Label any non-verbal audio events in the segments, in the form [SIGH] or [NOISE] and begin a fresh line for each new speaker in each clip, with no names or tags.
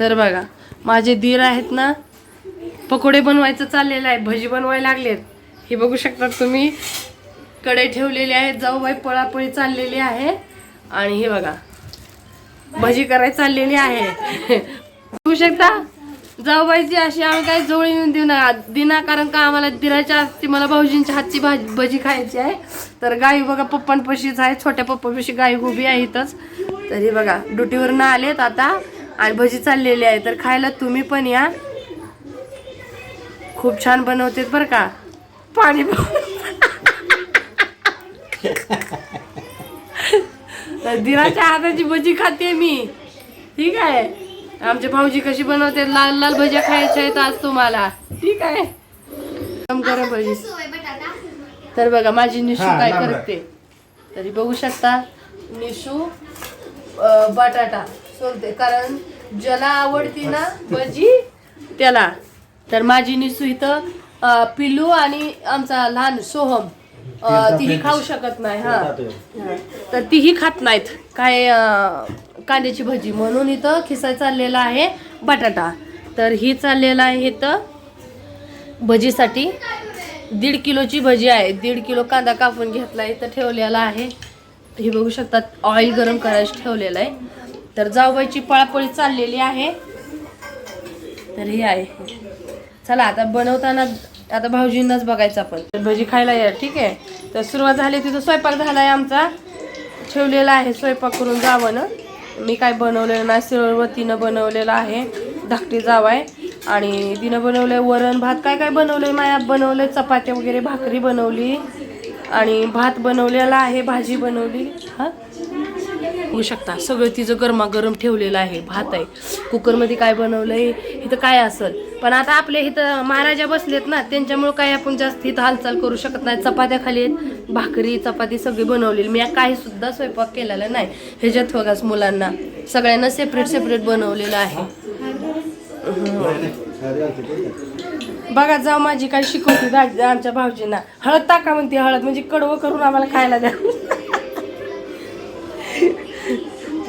तर बघा माझे दीर आहेत ना पकोडे बनवायचं चाललेलं आहे भजी बनवायला लागलेत. हे बघू शकता तुम्ही कडे ठेवलेले आहेत जाऊ बाई पळापळी चाललेली आहे. आणि हे बघा भजी करायला चाललेली आहे. बघू शकता? जाऊ बाईची अशी आम्ही काय जवळ येऊन देऊ नका. दिना कारण का आम्हाला दिराच्या हातची मला भाऊजींच्या हातची भाजी भजी खायची आहे. तर गाई बघा पप्पांपाशीच आहे छोट्या पप्पापाशी गाई उभी आहे इथंच. तरी बघा ड्युटीवरनं आलेत आता. आणि भजी चाललेली आहे. तर खायला तुम्ही पण या. खूप छान बनवतेत बरं का. पाणी दिराच्या हाताची भजी खाते मी. ठीक आहे. आमचे भाऊजी कशी बनवते लाल लाल भज्या खायच्या आहेत आज तुम्हाला. ठीक आहे. गरम गरम भजी. तर बघा माझी निशू काय करते? तरी बघू शकता. निशू बटाटा सोलते. कारण ज्याला आवडती ना भजी त्याला. तर माझी निसू इथं अं, पिल्लू आणि आमचा लहान सोहम अं, तीही खाऊ शकत नाही हा. हा. तर तीही खात नाहीत. काय अं, कांद्याची भजी. म्हणून इथं खिसाय चाललेला आहे बटाटा. तर ही चाललेला आहे इथं भजीसाठी. दीड किलोची भजी आहे. दीड किलो कांदा कापून घेतला इथं ठेवलेला आहे. हे बघू शकतात ऑइल गरम करायचं ठेवलेलं आहे. तर जाऊबाईची पळापळी चाललेली आहे. तर हे आहे. चला आता बनवताना आता भाऊजींनाच बघायचं आपण. तर भजी खायला या ठीक आहे? तर सुरुवात झाली तिथं स्वयंपाक झाला आहे आमचा. ठेवलेला आहे स्वयंपाक करून जावं ना मी काय बनवलेलं नाही सरळ तिनं बनवलेलं आहे धाकटी जाव आहे आणि तिनं बनवलंय वरण भात. काय काय बनवलंय माया? बनवलंय चपात्या वगैरे भाकरी बनवली. आणि भात बनवलेला आहे भाजी बनवली. होऊ शकता. सगळं तिचं गरमागरम ठेवलेलं आहे भात आहे. कुकरमध्ये काय बनवलंय इथं काय असेल? पण आता आपले इथं महाराजा बसलेत ना त्यांच्यामुळे काय आपण जास्त इथं हालचाल करू शकत नाही. चपात्या खाली भाकरी चपाती सगळी बनवलेली. मी काही सुद्धा स्वयंपाक केलेला नाही. ह्याच्यात बघाच मुलांना. सगळ्यांना सेपरेट सेपरेट बनवलेलं आहे. बघा जाऊ माझी काय शिकवते आमच्या भाऊजींना. हळद टाका म्हणते हळद. म्हणजे कडवं करून आम्हाला खायला द्या.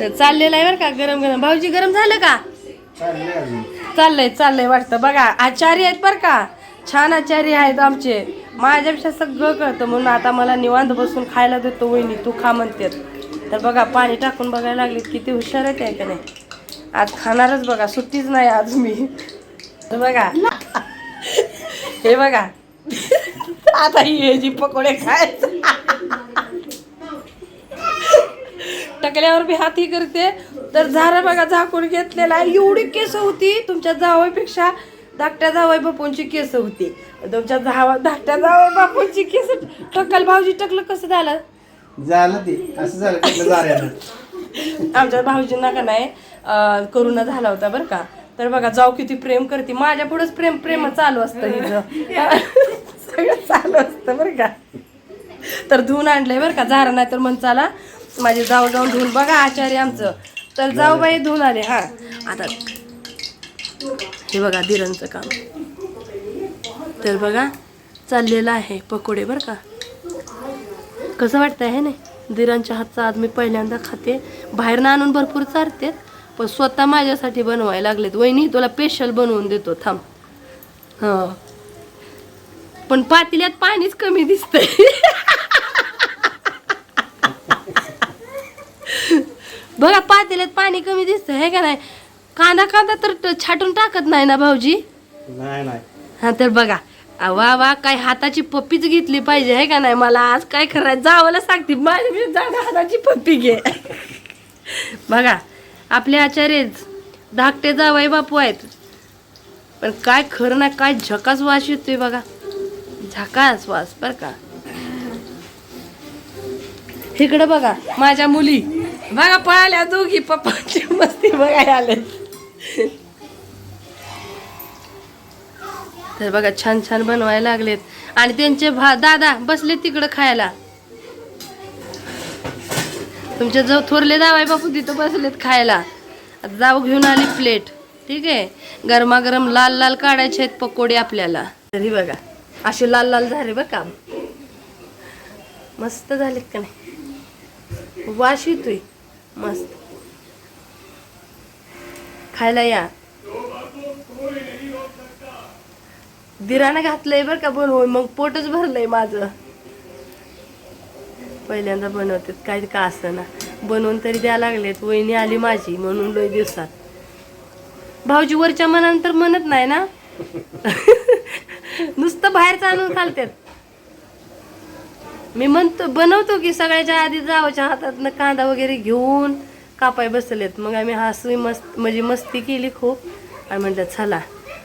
तर चाललेलं आहे बरं का गरम गरम. भाऊजी गरम झालं का? चाललंय चाललंय वाटतं. बघा आचार्य आहेत बरं का. छान आचार्य आहेत आमचे. माझ्यापेक्षा सगळं कळतं म्हणून आता मला निवांत बसून खायला देतो वहिनी तू खा म्हणते. तर बघा पाणी टाकून बघायला लागले किती हुशार आहेत आहे का नाही. आज खाणारच बघा सुट्टीच नाही आज मी. तर बघा. हे बघा. आता ही जी पकोडे खायचं. टकल्यावर मी हाती करते. तर झारा बघा झाकून घेतलेला आहे. एवढी केस होती. तुमच्या जावईपेक्षा धाकट्या जावई बापूंची केस होती. तुमच्या जावा धाकट्या जावई बापूंची केस टकल भाऊजी टकलं कसं झालं?
झालं ते. असं झालं
आमच्या भाऊजींना का नाही करोना झाला होता बरं का. तर बघा जाऊ किती प्रेम करते. माझ्या पुढेच प्रेम प्रेम चालू असतं हिचं. सगळं चालू असतं बरं का. तर धुवून आणलंय बरं का. झारा नाही तर मन चाला. माझे जाऊ जाऊन धुवून बघा आचार्य आमचं. तर जाऊ बाई धुवून आले हा. आता हे बघा दिरांचं काम. तर बघा चाललेलं आहे पकोडे बरं का. कसं वाटतंय हे नाही? दिरांच्या हातचा आज मी पहिल्यांदा खाते. बाहेरनं आणून भरपूर चारते पण स्वतः माझ्यासाठी बनवायला लागलेत. वहिनी तुला स्पेशल बनवून देतो थांब. हां. पण पातेल्यात पाणीच कमी दिसतंय. [LAUGHS] बघा पातेल्यात पाणी कमी दिसतंय हे का नाही? कांदा कांदा तर छाटून टाकत नाही ना भाऊजी?
नाही नाही.
हा तर बघा आ, वा वा काय हाताची पप्पीच घेतली पाहिजे आहे का नाही? मला आज काय करायचं जावाला सांगते माझ्या जागा हाताची पप्पी घे. बघा आपले आचार्यच धाकटे जावाई बापू आहेत. पण काय खरं ना काय झकास वास येतोय बघा. झकास वास बर का. इकडं बघा माझ्या मुली. बघा पळाल्या दोघी पप्पाची मस्ती बघायला आले. तर बघा छान छान बनवायला लागलेत. आणि त्यांचे भा दादा बसले तिकडं खायला. तुमचे जो थोरले दावाय बापू तिथं बसलेत खायला. आता जाऊ घेऊन आली प्लेट ठीक आहे? गरमागरम लाल लाल काढायचे आहेत पकोडे आपल्याला. तरी बघा असे लाल लाल झाले बघ काम मस्त झालेत का नाही? वाशी येतोय. मस्त. खायला या. दिरानं घातलंय बरं का बनवून मग पोटच भरलंय माझं. पहिल्यांदा बनवतात काय का असं ना बनवून तरी द्या लागलेत वहिनी आली माझी म्हणून लय दिवसात. भाऊजी वरच्या मनानंतर म्हणत नाही ना? [LAUGHS] नुसतं बाहेरचं आणून खालतात मी म्हणतो बनवतो की सगळ्याच्या आधी जावाच्या हातात कांदा वगैरे घेऊन कापाय बसलेत. मग आम्ही हसवी मस्त म्हणजे मस्ती केली खूप. आणि म्हटलं चला.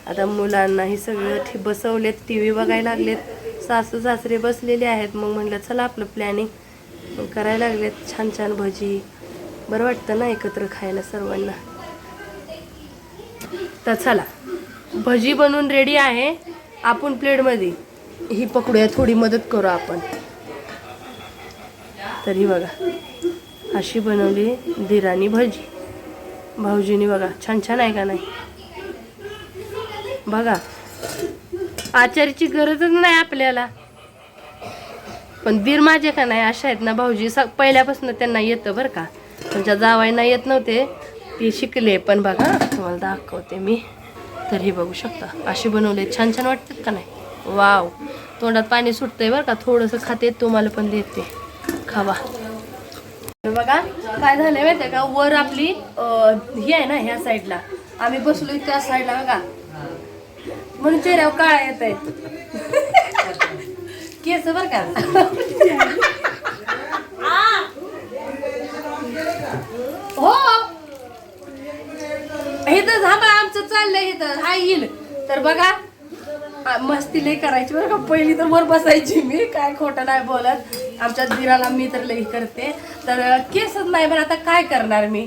आता मुलांना ही सगळं ठी बसवलेत टी व्ही बघायला लागलेत. सासू सासरे बसलेले आहेत. मग म्हटलं चला आपलं प्लॅनिंग मग करायला लागलेत. छान छान भजी. बरं वाटतं ना एकत्र खायला सर्वांना? तर चला. भजी बनवून रेडी आहे. आपण प्लेटमध्ये ही पकडूया थोडी मदत करू आपण. तरी बघा. अशी बनवली दिराणी भजी. भाऊजीनी बघा छान छान आहे का नाही? बघा. आचार्याची गरजच नाही आपल्याला. पण दीर माझे का नाही अशा आहेत ना भाऊजी. स पहिल्यापासून त्यांना येतं बरं का. तुमच्या जावायना येत नव्हते. ते शिकले. पण बघा तुम्हाला दाखवते मी. तर हे बघू शकता. अशी बनवले छान छान वाटतात का नाही? वाव. तोंडात पाणी सुटतंय बरं का. थोडंसं खाते तुम्हाला पण देते. खावा. तर बघा काय झालंय माहितीये का? वर आपली ही आहे ना ह्या साईडला. आम्ही बसलो त्या साईडला बघा. म्हणून चेहऱ्यावर काळा येत आहे केस बर का? हो. इथं झाबा आमचं चाललंय इथं. हा येईल. तर बघा मस्ती लई करायची बरं का? पहिली तर वर बसायची मी काय खोटं नाही बोलत. आमच्या दिराला मी तर लई करते. तर केसच नाही बरं आता काय करणार मी?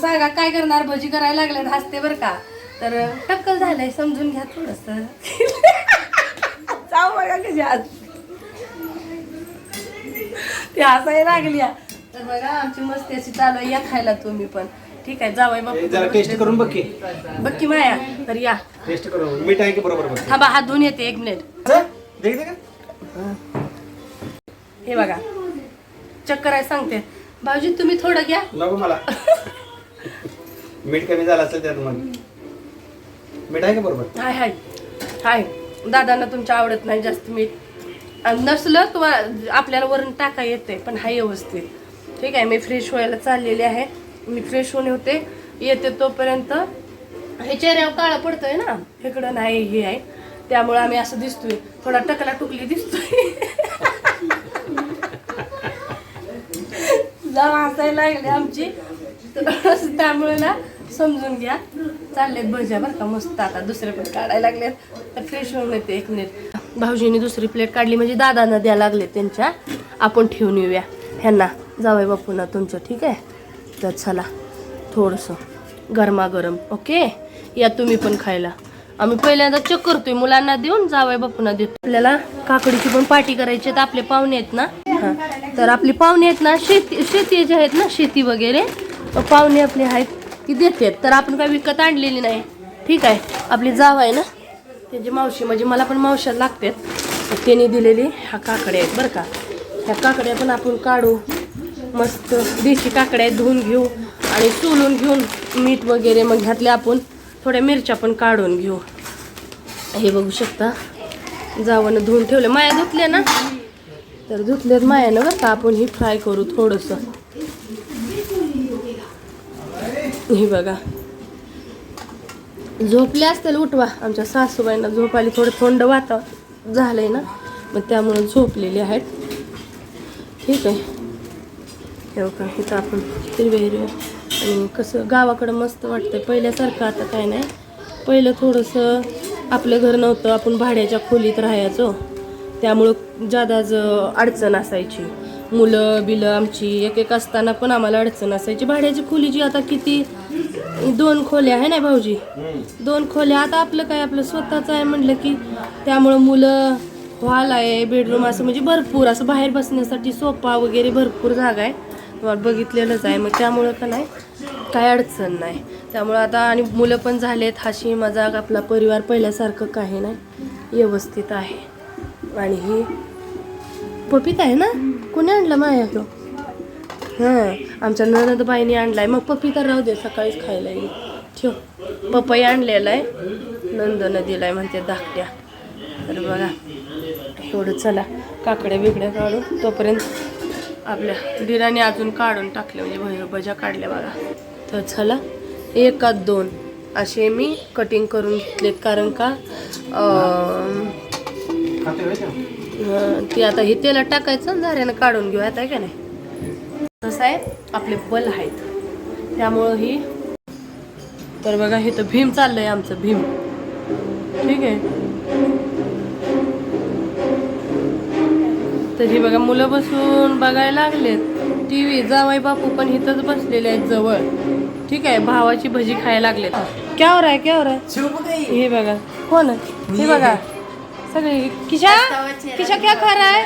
सांगा काय करणार? भजी करायला लागले हसते बरं का? तर टक्कल झालंय समजून घ्या थोडस. [LAUGHS] जाऊ बघा कशी आज ती हसायला लागल्या तर बघा आमची मस्ती अशी चालू आहे या खायला तुम्ही पण. ठीक आहे जावय
जरा टेस्ट करून बघ की.
बघ की माया. तर या.
टेस्ट करून. मीठ आहे की बरोबर बघ?
थांबा हात धुवून येते एक मिनिट
देख दे का
हे बघा. चक्कर आहे सांगते. भाऊजी तुम्ही थोडं घ्या.
नको मला. मीठ कमी झालं असेल त्यात मग. मीठ आहे का बरोबर?
हाय हाय हाय दादांना तुमच्या आवडत नाही जास्त मीठ. आणि नसलं तुम्हाला आपल्याला वरून टाका येते पण हाय व्यवस्थित. ठीक आहे मी फ्रेश व्हायला चाललेली आहे. मी फ्रेश होऊन होते येते तोपर्यंत. हे चेहऱ्यावर काळा पडतोय ना. इकडं नाही हे आहे. त्यामुळे आम्ही असं दिसतोय. थोडा टकला टुकली दिसतोय. आता हसायला लागले आमची. त्यामुळे ना समजून घ्या. चाललेत भज्या बरं का मस्त आता दुसरे पण काढायला लागलेत. तर फ्रेश होऊन येते एक मिनिट भाऊजीने दुसरी प्लेट काढली म्हणजे दादांना द्या लागले त्यांच्या. आपण ठेवून येऊया. ह्यांना जावय बापूंना तुमचं ठीक आहे? तर चला थोडंसं गरमागरम ओके? या तुम्ही पण खायला. आम्ही पहिल्यांदा चेक करतोय मुलांना देऊन जावय बापूंना देतो आपल्याला काकडीची पण पार्टी करायची आहेत आपले पाहुणे आहेत ना? तर आपली पाहुणे आहेत ना शेती शेती जे आहेत ना शेती वगैरे पाहुणे आपले आहेत ती देतात. तर आपण काय विकत आणलेली नाही. ठीक आहे आपली जाव आहे ना? त्याची मावशी म्हणजे मला पण मावश्या लागतात. तर त्यांनी दिलेली ह्या काकड्या आहेत बरं का. ह्या काकड्या पण आपण काढू. मस्त देशी काकड्या आहेत धुवून घेऊ आणि चुलून घेऊन मीठ वगैरे मग घातले आपण थोड्या मिरच्या पण काढून घेऊ. हे बघू शकता. जावनं धुवून ठेवलं. माया धुतल्या ना? तर धुतल्यात मायानं बरं का. आपण ही फ्राय करू थोडंसं. हे बघा. झोपले असतील उठवा. आमच्या सासूबाईंना झोप थोडं थंड वाता झालंय ना? मग त्यामुळे झोपलेले आहेत. ठीक आहे. हे का इथं आपण हिरव्या हिरव्या कसं गावाकडं मस्त वाटतं पहिल्यासारखं आता काय नाही. पहिलं थोडंसं आपलं घर नव्हतं. आपण भाड्याच्या खोलीत राहायचो. त्यामुळं जादाच अडचण असायची. मुलं बिलं आमची एक एक असताना पण आम्हाला अडचण असायची. भाड्याची खोली जी आता किती दोन खोल्या आहे ना भाऊजी? दोन खोल्या. आता आपलं काय आपलं स्वतःचं आहे म्हटलं की त्यामुळं मुलं हॉल आहे बेडरूम असं म्हणजे भरपूर. असं बाहेर बसण्यासाठी सोफा वगैरे भरपूर जागा आहे. बघितलेलंच आहे. मग त्यामुळं का नाही काय अडचण नाही. त्यामुळं आता आणि मुलं पण झालेत हाशी मजाक आपला परिवार पहिल्यासारखं काही नाही. व्यवस्थित आहे. आणि ही पपीत आहे ना? कोणी आणलं माया तो? हां आमच्या ननदबाईने आणलाय. मग पपीता राहू दे सकाळीच खायला येईल ठेव. पपई आणलेला आहे. नंदनं आहे म्हणते धाकट्या. तर बघा एवढं चला. काकड्या बिकड्या काढून तोपर्यंत आपल्या दिराने अजून काढून टाकले म्हणजे भज- भज्या काढल्या बघा. तर चला एकात दोन. असे मी कटिंग करून घेतलेत. कारण का
ती
ते? आता हे तेलात टाकायचं झाऱ्यानं काढून घेऊ. आता आहे का नाही? कसं आहे आपले बल आहेत. त्यामुळं ही तर बघा हे तर भीम चाललंय आमचं भीम. ठीक आहे. तर हे बघा मुलं बसून बघायला लागलेत. टी व्ही जावाई बापू पण इथंच बसलेले आहेत जवळ. ठीक आहे भावाची भजी खायला लागलेत. क्यावर आहे क्यावर आहे? हे बघा. कोण आहे? हे बघा. सगळे किशा? किशा क्या खा रहा है?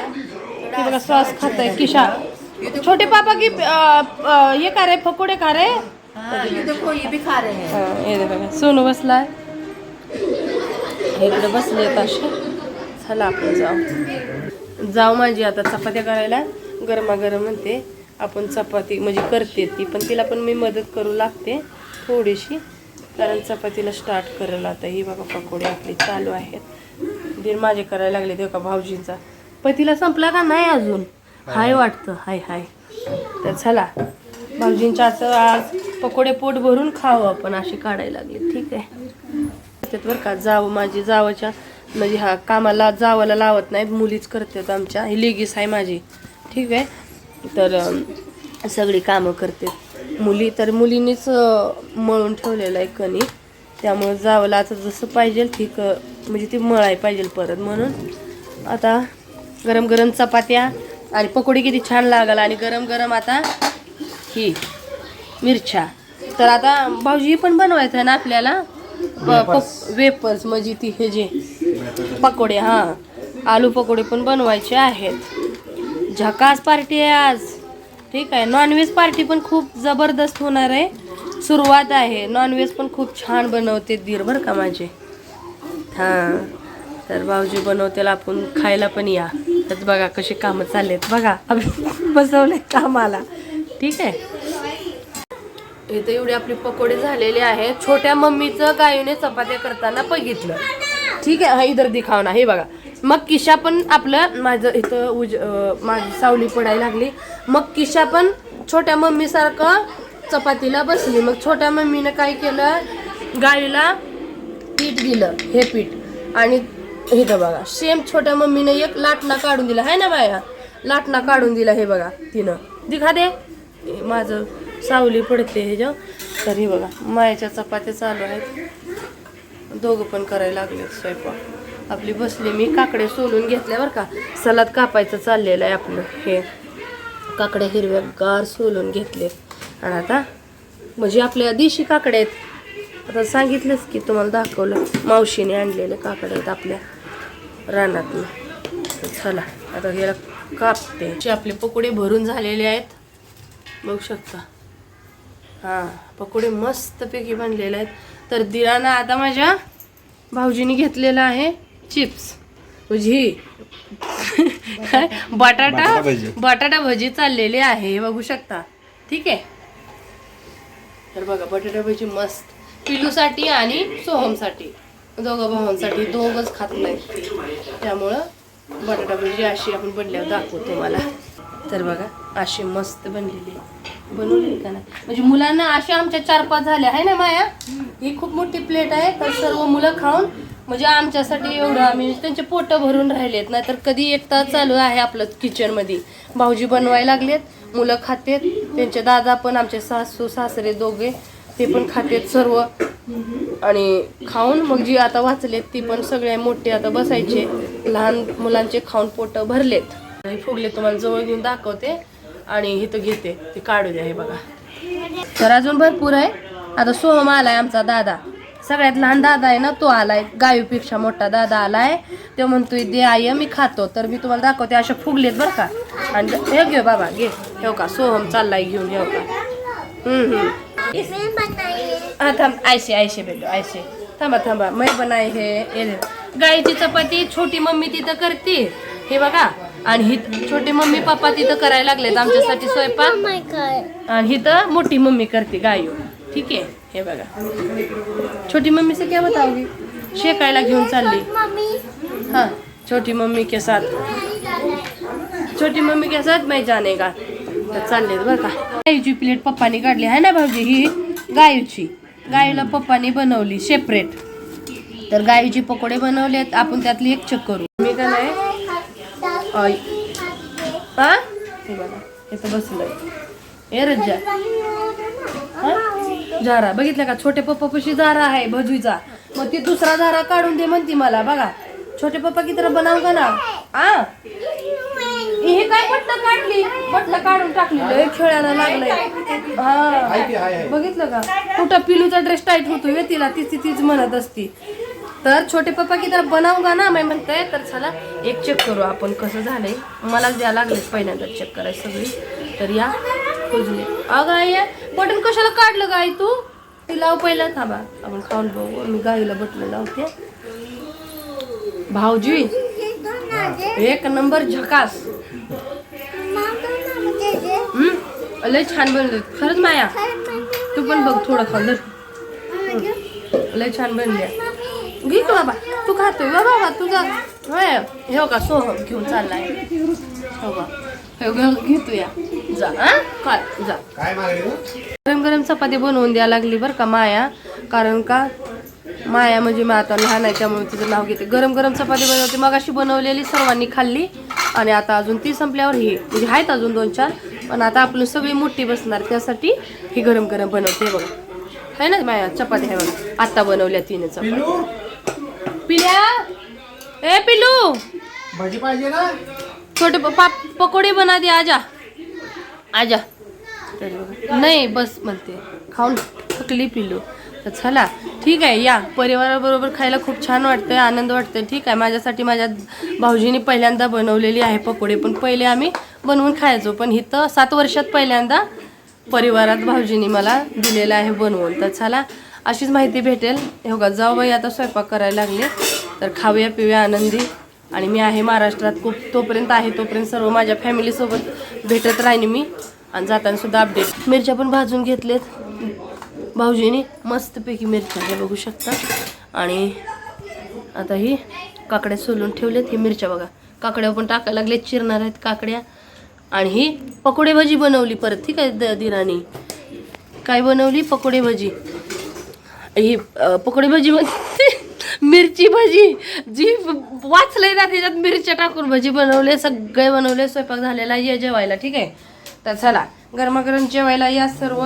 हे बघा श्वास खात आहे. किशा. छोटे पापा की ये खा रहे पकोडे खा रहे
हाँ, ये देखो ये भी खा रहे हैं.
हा, हे दे बघा. सोनू बसलाय. इकडे बसले असे चला आपण जाऊ. जाऊ माझी आता चपात्या करायला. गरमागरम म्हणते. आपण चपाती म्हणजे करते ती पण तिला पण मी मदत करू लागते थोडीशी कारण चपातीला स्टार्ट करेल आता ही बघा पकोडे आपली चालू आहेत. दीर माझे करायला लागले ते का भाऊजींचा. पण तिला संपला का नाही अजून? हाय. वाटतं हाय हाय. तर चला भाऊजींच्या असं आज पकोडे पोट भरून खावं आपण अशी काढायला लागले. ठीक आहे. त्यात बरं का जाव माझी जावाच्या म्हणजे हा कामाला जावाला लावत नाहीत मुलीच करतात आमच्या. ही लेगीस आहे माझी. ठीक आहे. तर सगळी कामं करते. मुली तर मुलींनीच मळून ठेवलेलं आहे कणिक त्यामुळं जावला आता जसं पाहिजे ठीक म्हणजे ती मळाय पाहिजे परत म्हणून. आता गरम गरम चपात्या आणि पकोडी किती छान लागल आणि गरम गरम आता ही मिरच्या. तर आता भाऊजी पण बनवायचं आहे ना आपल्याला? वेपर्स म्हणजे ती हे जे पकोडे हां. आलू पकोडे पण बनवायचे आहेत. झकास पार्टी आहे आज. ठीक आहे. नॉनव्हेज पार्टी पण खूप जबरदस्त होणार आहे. सुरुवात आहे. नॉनव्हेज पण खूप छान बनवते दीर बरं का माझे? हां. तर भाऊजी बनवतेला आपण खायला पण या. तर बघा कशी कामं चाललेत. बघा [LAUGHS] बसवले कामाला. ठीक आहे. इथे एवढे आपले पकोडे झालेले आहेत. छोट्या मम्मीचं गायीने चपात्या करताना बघितलं. ठीक आहे. हा इधर दिखाव ना. हे बघा. मग किशा पण आपलं माझं इथं उज माझी सावली पडायला लागली. मग किशा पण छोट्या मम्मीसारखं चपातीला बसली. मग छोट्या मम्मीनं काय केलं? गाईला पीठ दिलं हे पीठ. आणि हे बघा सेम छोट्या मम्मीनं एक लाटणा काढून दिला. आहे ना बाया लाटणा काढून दिला हे बघा तिनं. दिखा दे. माझं सावली पडते हे तर हे बघा मायाच्या चपात्या चालू आहेत. दोघं पण करायला लागले स्वयंपाक. आपली बसली मी काकडे सोलून घेतल्या बरं का. सलाद कापायचं चाललेलं आहे आपलं हे. काकडे हिरव्या गार सोलून घेतले. आणि आता म्हणजे आपल्या देशी काकडे आहेत. आता सांगितलंच की तुम्हाला दाखवलं मावशीने आणलेले काकडे आहेत आपल्या रानातून. चला आता याला कापते. आपले पकोडे भरून झालेले आहेत बघू शकता. हां पकोडे मस्तपैकी बनलेले आहेत. तर दिराना आता माझ्या भाऊजीने घेतलेला आहे. चिप्स. म्हणजे काय?
बटाटा
बटाटा
भजी.
चाललेली आहे हे बघू शकता. ठीक आहे? तर बघा बटाटा भजी मस्त. पिलूसाठी आणि सोहमसाठी. दोघं भावांसाठी. दोघंच खात नाहीत. ते. त्यामुळं बटाटा भजी अशी आपण बनल्यावर दाखवतो तुम्हाला. तर बघा अशी मस्त बनलेली. बनवली का नाही? म्हणजे मुलांना अशा आमच्या चार पाच झाल्या आहे ना माया? ही खूप मोठी प्लेट आहे तर सर्व मुलं खाऊन म्हणजे आमच्यासाठी एवढं आम्ही त्यांचे पोट भरून राहिलेत. नाहीतर कधी एक तास चालू आहे आपलं किचनमध्ये भाऊजी बनवायला लागलेत मुलं खातेत त्यांचे दादा पण आमचे सासू सासरे दोघे ते पण खातेत सर्व. आणि खाऊन मग जी आता वाचलेत ती पण सगळे मोठे आता बसायचे. लहान मुलांचे खाऊन पोट भरलेत. फुगले तुम्हाला जवळ घेऊन दाखवते आणि इथं घेते. ते काढू द्या हे बघा. तर अजून भरपूर आहे. आता सोहम आलाय आमचा दादा. सगळ्यात लहान दादा आहे ना तो आलाय गायूपेक्षा मोठा दादा आलाय तो म्हणतोय दे आई मी खातो तर मी तुम्हाला दाखवते अशा फुगलेत बरं का आणि हे घे बाबा घे ठेव का सोहम चाललाय घेऊन ठेव का हम्म हम्म हा थांब आयशे आयशे बेटो आयशे थांबा थांबा मै बनाय हे हे दे. गाईची चपाती छोटी मम्मी तिथं करते हे बघा आणि ही छोटी मम्मी पप्पा तिथं करायला लागलेत आमच्यासाठी स्वयंपाक आणि हिथं मोठी मम्मी करते गायो ठीक आहे हे बघा. छोटी मम्मी से क्या बताओगी शेकायला घेऊन चालली. हां छोटी मम्मी के साथ. छोटी मम्मी के साथ मैं जाने का. तर चालले बरं का. गाईची प्लेट पप्पानी काढली. आहे ना भाऊजी ही गायूची गाईला पप्पानी बनवली सेपरेट तर गाईचे पकोडे बनवलेत. आपण त्यातली एक चेक करू. मी का नाही? हे? बघा. हे तर बसलं आहे ए रज्जा. झारा. बघितलं का? छोटे पप्पा पशी झारा आहे भजूचा मग ती दुसरा झारा काढून दे म्हणती मला बघा. छोटे पप्पा की तरह बनाव का ना? आ? हे काय बटणं काढली? बटणं काढून टाकली लय खेळायला लागलंय. हा. बघितलं का? कुठं पिलूचा ड्रेस टाईट होतो हे तिला तीच तीच म्हणत असती. तर छोटे पप्पा की तर बनाव का ना? मी म्हणते तर चला एक चेक करू आपण कसं झालंय. मला द्या लागलेच पहिल्यांदा चेक करायचं सगळी. तर या. खोजली अगं आई बटन कशाला काढलं गाई तू? ती लाव पहिला थांबा. आपण खाऊन बघू. मी गाईला बटन लावते. भाऊजी एक नंबर झकास. लय छान बनले. खरंच माया? तू पण बघ थोडं खाऊ धर. लय छान बनले. घे तू बाबा. तू खातोय. बा बाबा तुझा होय. हे हो का सोहम घेऊन चाललाय. हो का हे घे- घे तू या जा हा? काल जा.
काय
गरम गरम चपाती बनवून द्यायला लागली बरं का माया. कारण का? माया म्हणजे मी आता लहान आहे त्यामुळे तिचं नाव घेते. गरम गरम चपाती बनवते. मग अशी बनवलेली सर्वांनी खाल्ली. आणि आता अजून ती संपल्यावर ही म्हणजे आहेत अजून दोन चार. पण आता आपलं सगळी मोठी बसणार त्यासाठी ही गरम गरम बनवते बघा. आहे ना माया? चपाती आहे बघा. आत्ता बनवल्या तिने चपाती. पिल्या? ए पिलू
भाजी पाहिजे ना?
छोटे पप्पा पकोडे बना दे आजा. आजा. नाही बस म्हणते. खाऊन थकली पिलू तर चला ठीक आहे या. परिवाराबरोबर खायला खूप छान वाटतंय आनंद वाटतंय ठीक आहे. माझ्यासाठी माझ्या भाऊजीने पहिल्यांदा बनवलेली आहे पकोडे पण पहिले आम्ही बनवून खायचो. पण इथं सात वर्षात पहिल्यांदा परिवारात भाऊजीने मला दिलेलं आहे बनवून. तर चला अशीच माहिती भेटेल. हे बघा जाऊ बाई आता स्वयंपाक करायला लागले. तर खाऊया पिऊया आनंदी. आणि मी आहे महाराष्ट्रात खूप तोपर्यंत आहे तोपर्यंत सर्व माझ्या फॅमिलीसोबत भेटत राहिली मी. आणि जाताना सुद्धा अपडेट मिरच्या पण भाजून घेतलेत. भाऊजीने मस्तपैकी मिरच्या हे बघू शकता. आणि आता ही काकड्या सोलून ठेवलेत ही मिरच्या बघा. काकड्या पण टाकायला लागलेत चिरणार आहेत काकड्या. आणि ही पकोडे भजी बनवली परत. ठीक आहे द- दिराणी काय बनवली? पकोडे भजी. ही पकोडे भजी म्हणजे [LAUGHS] मिरची भजी. जी वाचलंय ना त्याच्यात मिरच्या टाकून भजी बनवले सगळे बनवले स्वयंपाक झालेला आहे, ये जेवायला ठीक आहे? तर चला गरमागरम जेवायला या सर्व.